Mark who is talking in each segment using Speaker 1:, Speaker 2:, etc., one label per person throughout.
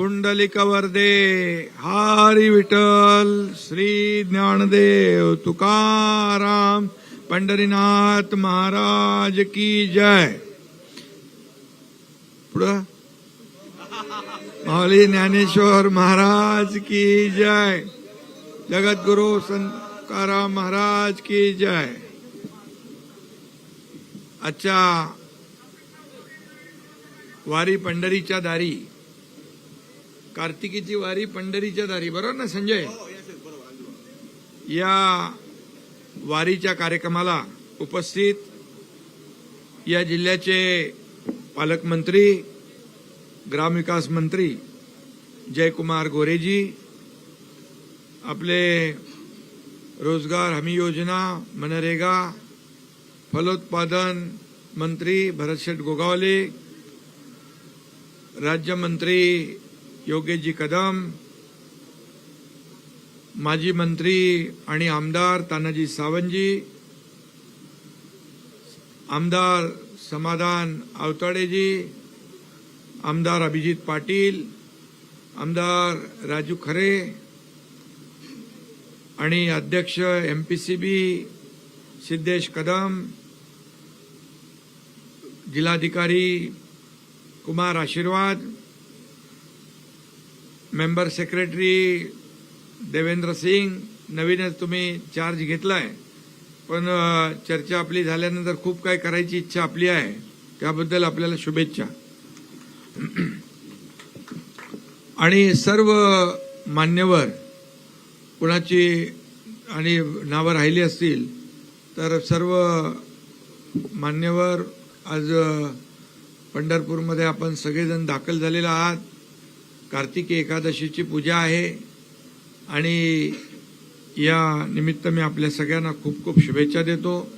Speaker 1: पुंडलिकवर्दे हारी विठ्ठल श्री ज्ञानदेव तुकाराम पंढरीनाथ महाराज की जय. पुढं? माऊली ज्ञानेश्वर महाराज की जय. जगद्गुरु संकाराम महाराज की जय. आजच्या वारी पंढरीच्या दारी. कार्तिकीची वारी पंढरीच्या दारी बरोबर ना संजय? या वारीच्या कार्यक्रमाला उपस्थित या जिल्ह्याचे पालकमंत्री ग्रामविकास मंत्री जयकुमार गोरेजी आपले रोजगार हमी योजना मनरेगा फलोत्पादन मंत्री भरतशेठ गोगावले राज्यमंत्री योगेशजी कदम माजी मंत्री आणि आमदार तानाजी सावंतजी आमदार समाधान आवताडेजी आमदार अभिजित पाटील आमदार राजू खरे आणि अध्यक्ष M P C B Siddhesh Kadam जिल्हाधिकारी कुमार आशीर्वाद मेंबर सेक्रेटरी देवेंद्र सिंग नवीनच तुम्ही चार्ज घेतलाय. पण चर्चा आपली झाल्यानंतर खूप काय करायची इच्छा आपली आहे. त्याबद्दल आपल्याला शुभेच्छा. आणि सर्व मान्यवर कुणाची आणि नावं राहिली असतील तर सर्व मान्यवर आज पंढरपूरमध्ये आपण सगळेजण दाखल झालेलं आहात. कार्तिकी एकादशीची पूजा आहे. आणि या निमित्त मी आपल्या सगळ्यांना खूप खूप शुभेच्छा देतो.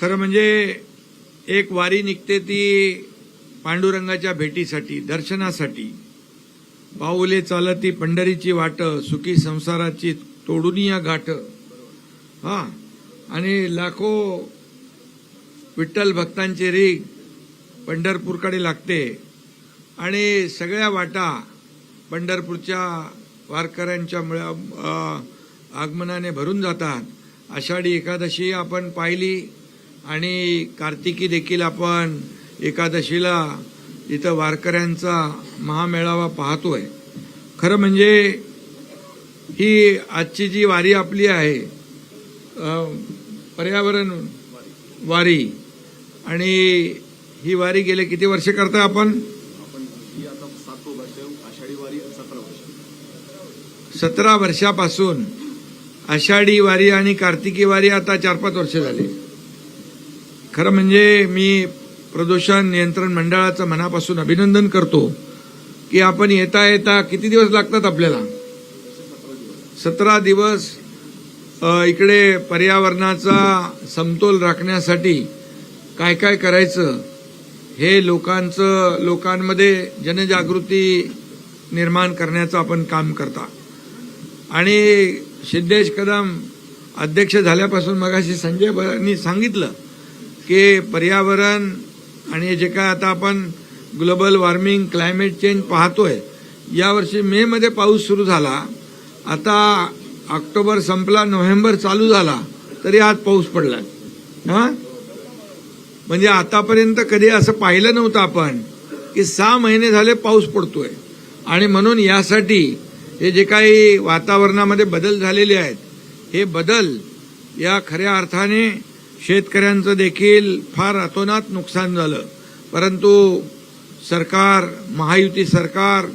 Speaker 1: खरं म्हणजे एक वारी निघते ती पांडुरंगाच्या भेटीसाठी दर्शनासाठी. पाऊले चालती पंढरीची वाट सुखी संसाराची तोडून या गाठ हा आणि लाखो विठ्ठल भक्तांची रीग पंढरपूरकडे लागते. आणि सगळ्या वाटा पंढरपूरच्या वारकऱ्यांच्या मुळा- आगमनाने भरून जातात. आषाढी एकादशी आपण पाहिली आणि कार्तिकी देखील आपण एकादशीला इथं वारकऱ्यांचा महामेळावा पाहतोय. खरं म्हणजे ही आजची जी वारी आपली आहे पर्यावरण वारी आणि ही वारी गेले किती वर्ष करता आपण
Speaker 2: आपण ही आता सातवं वर्ष आषाढी वारी सतरा
Speaker 1: वर्षापासून आषाढी वारी आणि कार्तिकी वारी आता चार पाच वर्ष झाली. खरं म्हणजे मी प्रदूषण नियंत्रण मंडळाचं मनापासून अभिनंदन करतो की आपण येता येता किती दिवस लागतात आपल्याला? सतरा दिवस इकडे पर्यावरणाचा समतोल राखण्यासाठी काय काय करायचं? हे लोकांचं लोकांमध्ये जनजागृती निर्माण करण्याचं आपण काम करता. आणि सिद्धेश कदम अध्यक्ष झाल्यापासून मगाशी संजय सांगितलं की पर्यावरण आणि जे काय आता आपण ग्लोबल वॉर्मिंग क्लायमेट चेंज पाहतोय यावर्षी मेमध्ये पाऊस सुरू झाला. आता ऑक्टोबर संपला नोव्हेंबर चालू झाला तरी आज पाऊस पडला. हा? म्हणजे आतापर्यंत कधी असं पाहिलं नव्हतं आपण की सहा महिने झाले पाऊस पडतोय. आणि म्हणून यासाठी हे जे काही वातावरणामध्ये बदल झालेले आहेत हे बदल या खऱ्या अर्थाने शेतकऱ्यांचं देखील फार अतोनात नुकसान झालं. परंतु सरकार महायुती सरकार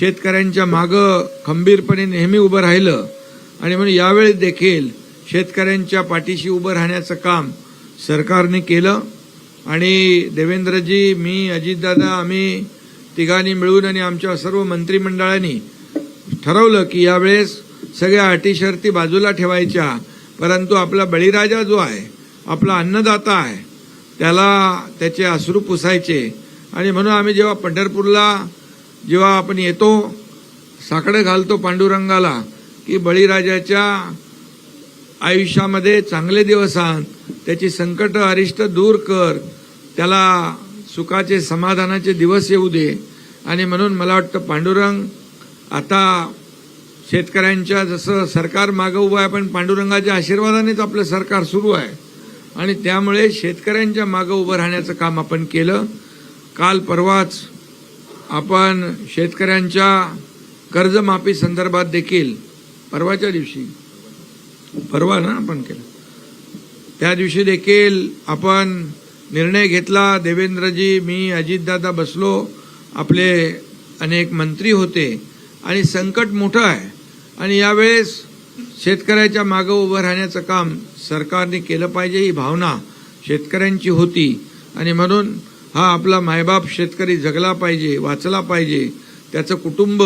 Speaker 1: शेतकऱ्यांच्या मागं खंबीरपणे नेहमी उभं राहिलं. आणि म्हणून यावेळी देखील शेतकऱ्यांच्या पाठीशी उभं राहण्याचं काम सरकारने केलं. आणि देवेंद्रजी मी अजितदादा आम्ही तिघांनी मिळून आणि आमच्या सर्व मंत्रिमंडळांनी ठरवलं की यावेळेस सगळ्या अटी शर्ती बाजूला ठेवायच्या. परंतु आपला बळीराजा जो आहे आपला अन्नदाता आहे त्याला त्याचे अश्रू पुसायचे. आणि म्हणून आम्ही जेव्हा पंढरपूरला जेव्हा आपण येतो साकडं घालतो पांडुरंगाला की बळीराजाच्या आयुष्यामध्ये चांगले दिवस आण त्याची संकट अरिष्ट दूर कर त्याला सुखाचे समाधानाचे दिवस येऊ दे. आणि म्हणून मला वाटतं पांडुरंग आता शेतकऱ्यांच्या जसं सरकार मागं उभं आहे पण पांडुरंगाच्या आशीर्वादानेच आपलं सरकार सुरू आहे. आणि त्यामुळे शेतकऱ्यांच्या मागं उभं राहण्याचं काम आपण केलं. काल परवाच आपण शेतकऱ्यांच्या कर्जमाफी संदर्भात देखील परवाच्या दिवशी परवा ना आपण केलं. त्या दिवशी देखील आपण निर्णय घेतला देवेंद्रजी मी अजितदादा बसलो आपले अनेक मंत्री होते आणि संकट मोठं आहे. आणि यावेळेस शेतकऱ्याच्या मागं उभं राहण्याचं काम सरकारने केलं पाहिजे ही भावना शेतकऱ्यांची होती. आणि म्हणून हा आपला मायबाप शेतकरी जगला पाहिजे वाचला पाहिजे त्याचं कुटुंब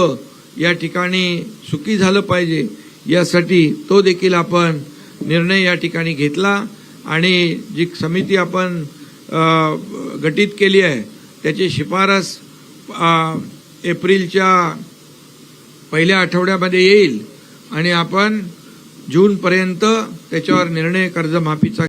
Speaker 1: या ठिकाणी सुखी झालं पाहिजे यासाठी तो देखील आपण निर्णय या ठिकाणी घेतला आणि जी समिती आपण अ, गठीत केली आहे त्याची शिफारस एप्रिलच्या पहिल्या आठवड्यामध्ये येईल आणि आपण जूनपर्यंत त्याच्यावर निर्णय कर्जमाफीचा